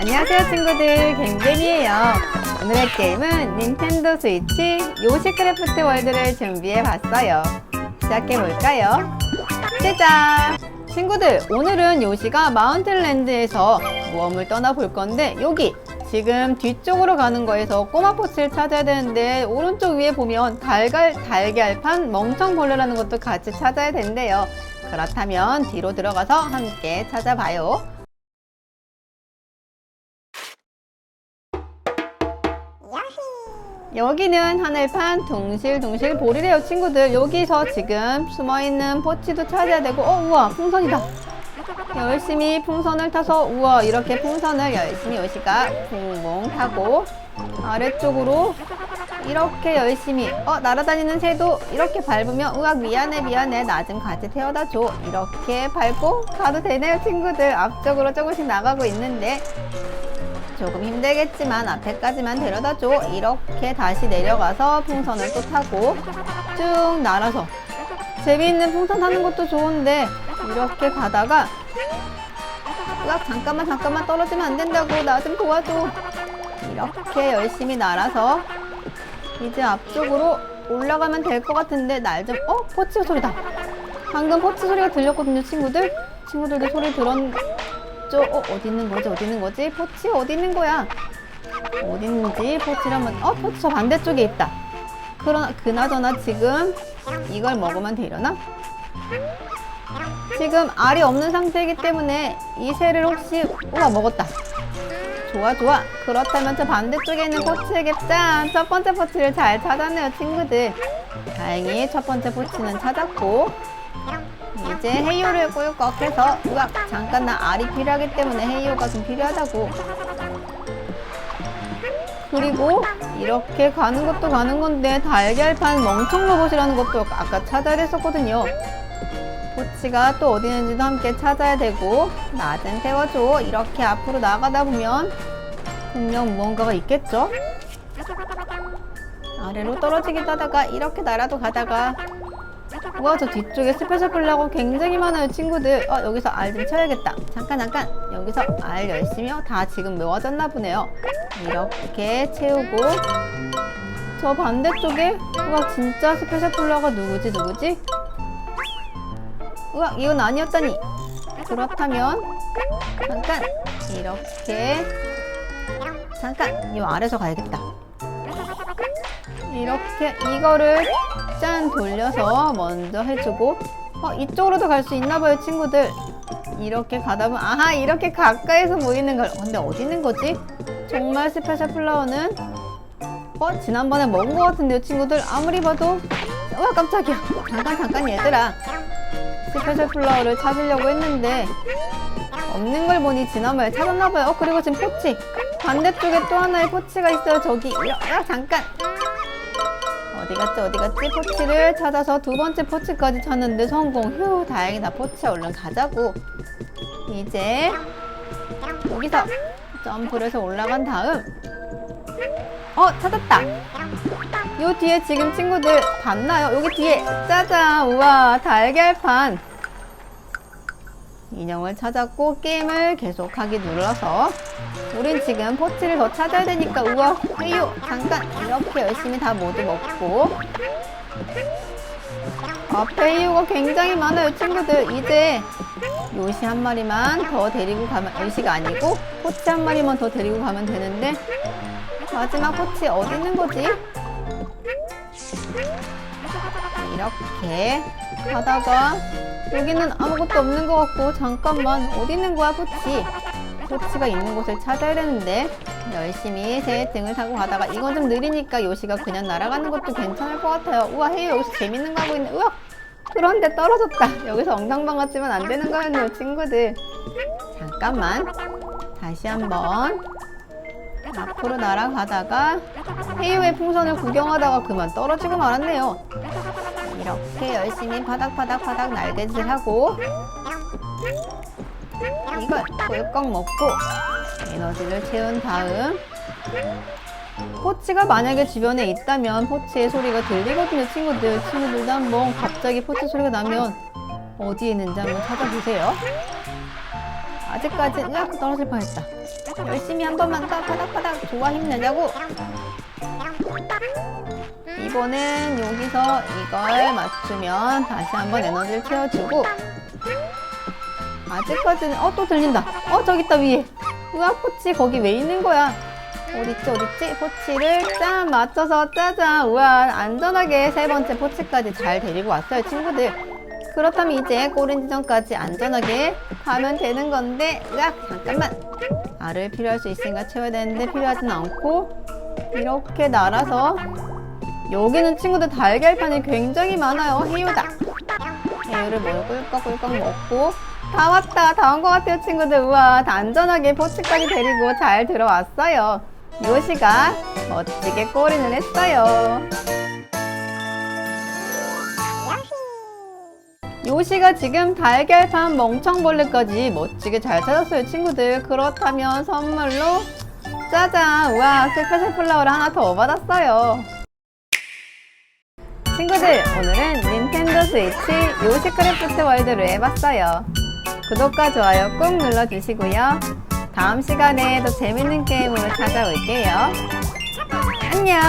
안녕하세요 친구들. 갱갱이에요. 오늘의 게임은 닌텐도 스위치 요시크래프트 월드를 준비해 봤어요. 시작해 볼까요? 시작! 친구들 오늘은 요시가 마운틴랜드에서 모험을 떠나 볼 건데 여기 지금 뒤쪽으로 가는 거에서 꼬마 포츠를 찾아야 되는데 오른쪽 위에 보면 달걀, 달걀판 멍청벌레라는 것도 같이 찾아야 된대요. 그렇다면 뒤로 들어가서 함께 찾아봐요 여기는 하늘판 둥실둥실 볼이래요 친구들. 여기서 지금 숨어있는 포치도 찾아야 되고 어 우와 풍선이다. 열심히 풍선을 타서 우와 이렇게 풍선을 열심히 요시가 붕붕 타고 아래쪽으로 이렇게 열심히 어 날아다니는 새도 이렇게 밟으면 우와 미안해 미안해. 나 좀 같이 태워다 줘. 이렇게 밟고 가도 되네요 친구들. 앞쪽으로 조금씩 나가고 있는데 조금 힘들겠지만 앞에까지만 데려다 줘. 이렇게 다시 내려가서 풍선을 또 타고 쭉 날아서 재미있는 풍선 타는 것도 좋은데 이렇게 가다가 으악 잠깐만 잠깐만 떨어지면 안 된다고 나 좀 도와줘. 이렇게 열심히 날아서 이제 앞쪽으로 올라가면 될 것 같은데 날 좀 어? 포츠 소리다. 방금 포츠 소리가 들렸거든요 친구들. 친구들도 소리 들었 저, 어, 어디 있는 거지? 어디 있는 거지? 포치 어디 있는 거야? 어디 있는지 한번, 어, 포치 저 반대쪽에 있다. 그러나, 그나저나 지금 이걸 먹으면 되려나? 지금 알이 없는 상태이기 때문에 이 새를 혹시, 우와, 먹었다. 좋아, 좋아. 그렇다면 저 반대쪽에 있는 포치에게 짠! 첫 번째 포치를 잘 찾았네요, 친구들. 다행히 첫 번째 포치는 찾았고, 이제 헤이오를 꿀꺽 해서 우와 잠깐 나 알이 필요하기 때문에 헤이오가 좀 필요하다고. 그리고 이렇게 가는 것도 가는 건데 달걀판 멍청 로봇이라는 것도 아까 찾아야 됐었거든요. 포치가 또 어디 있는지도 함께 찾아야 되고 나좀 세워줘. 이렇게 앞으로 나가다 보면 분명 무언가가 있겠죠? 아래로 떨어지기도 하다가 이렇게 날아도 가다가 우와 저 뒤쪽에 스페셜 플라고 굉장히 많아요 친구들. 어 여기서 알 좀 쳐야겠다. 잠깐 잠깐. 여기서 알 열심히 어, 다 지금 메워졌나 보네요. 이렇게 채우고. 저 반대쪽에 우와 진짜 스페셜 플라가 누구지 누구지? 우와 이건 아니었다니. 그렇다면 잠깐. 이렇게. 잠깐 이 아래서 가야겠다 이렇게 이거를 짠 돌려서 먼저 해주고 어 이쪽으로도 갈 수 있나 봐요 친구들. 이렇게 가다 보면 아하 이렇게 가까이서 보이는 걸 근데 어디 있는 거지? 정말 스페셜 플라워는 어 지난번에 먹은 것 같은데요 친구들. 아무리 봐도. 와 깜짝이야. 잠깐 잠깐 얘들아. 스페셜 플라워를 찾으려고 했는데 없는 걸 보니 지난번에 찾았나 봐요. 어 그리고 지금 포치. 반대쪽에 또 하나의 포치가 있어요. 저기 야, 야 잠깐 어디 갔지 어디 갔지? 포치를 찾아서 두 번째 포치까지 찾는데 성공. 휴 다행이다. 포치 얼른 가자고. 이제 여기서 점프를 해서 올라간 다음. 어 찾았다. 요 뒤에 지금 친구들 봤나요? 여기 뒤에. 짜잔. 우와 달걀판 인형을 찾았고 게임을 계속하기 눌러서 우린 지금 포치를 더 찾아야 되니까 우와 헤이요. 잠깐 이렇게 열심히 다 모두 먹고. 앞에 헤이요가 굉장히 많아요 친구들. 이제 요시 한 마리만 더 데리고 가면 요시가 아니고 포치 한 마리만 더 데리고 가면 되는데 마지막 포치 어디 있는 거지? 이렇게 하다가 여기는 아무것도 없는 것 같고 잠깐만 어디 있는 거야 포치? 포치가 있는 곳을 찾아야 되는데 열심히 새 등을 타고 가다가 이건 좀 느리니까 요시가 그냥 날아가는 것도 괜찮을 것 같아요. 우와 헤이 여기서 재밌는 거 하고 있네. 우와 그런데 떨어졌다. 여기서 엉덩방 같지만 안 되는 거였네요 친구들. 잠깐만. 다시 한번 앞으로 날아가다가 헤이오의 풍선을 구경하다가 그만 떨어지고 말았네요 이렇게 열심히 바닥바닥바닥 날개질하고 이걸 꿀꺽 먹고 에너지를 채운 다음 포치가 만약에 주변에 있다면 포치의 소리가 들리거든요 친구들 친구들도 한번 갑자기 포치 소리가 나면 어디에 있는지 한번 찾아보세요 아직까지 으악 떨어질 뻔했다. 열심히 한 번만 더 파닥파닥 좋아 힘내자고. 이번엔 여기서 이걸 맞추면 다시 한번 에너지를 채워주고 아직까지는 어 또 들린다. 어 저기 있다 위에. 으악 포치 거기 왜 있는 거야? 어딨지 어딨지? 포치를 짠 맞춰서 짜잔 우와 안전하게 세 번째 포치까지 잘 데리고 왔어요 친구들 그렇다면 이제 꼬린 지점까지 안전하게 가면 되는 건데 으악 잠깐만 알을 필요할 수 있으니까 채워야 되는데 필요하진 않고 이렇게 날아서 여기는 친구들 달걀판이 굉장히 많아요. 해유다. 해유를 뭘 꿀꺽꿀꺽 먹고. 다 왔다. 다 온 것 같아요 친구들. 우와 다 안전하게 포치까지 데리고 잘 들어왔어요. 요시가 멋지게 꼬리는 했어요. 요시가 지금 달걀판 멍청벌레까지 멋지게 잘 찾았어요 친구들. 그렇다면 선물로 짜잔. 우와 스페셜 플라워를 하나 더 받았어요 친구들 오늘은 닌텐도 스위치 요시 크래프트 월드를 해봤어요. 구독과 좋아요 꾹 눌러주시고요. 다음 시간에 더 재밌는 게임으로 찾아올게요. 안녕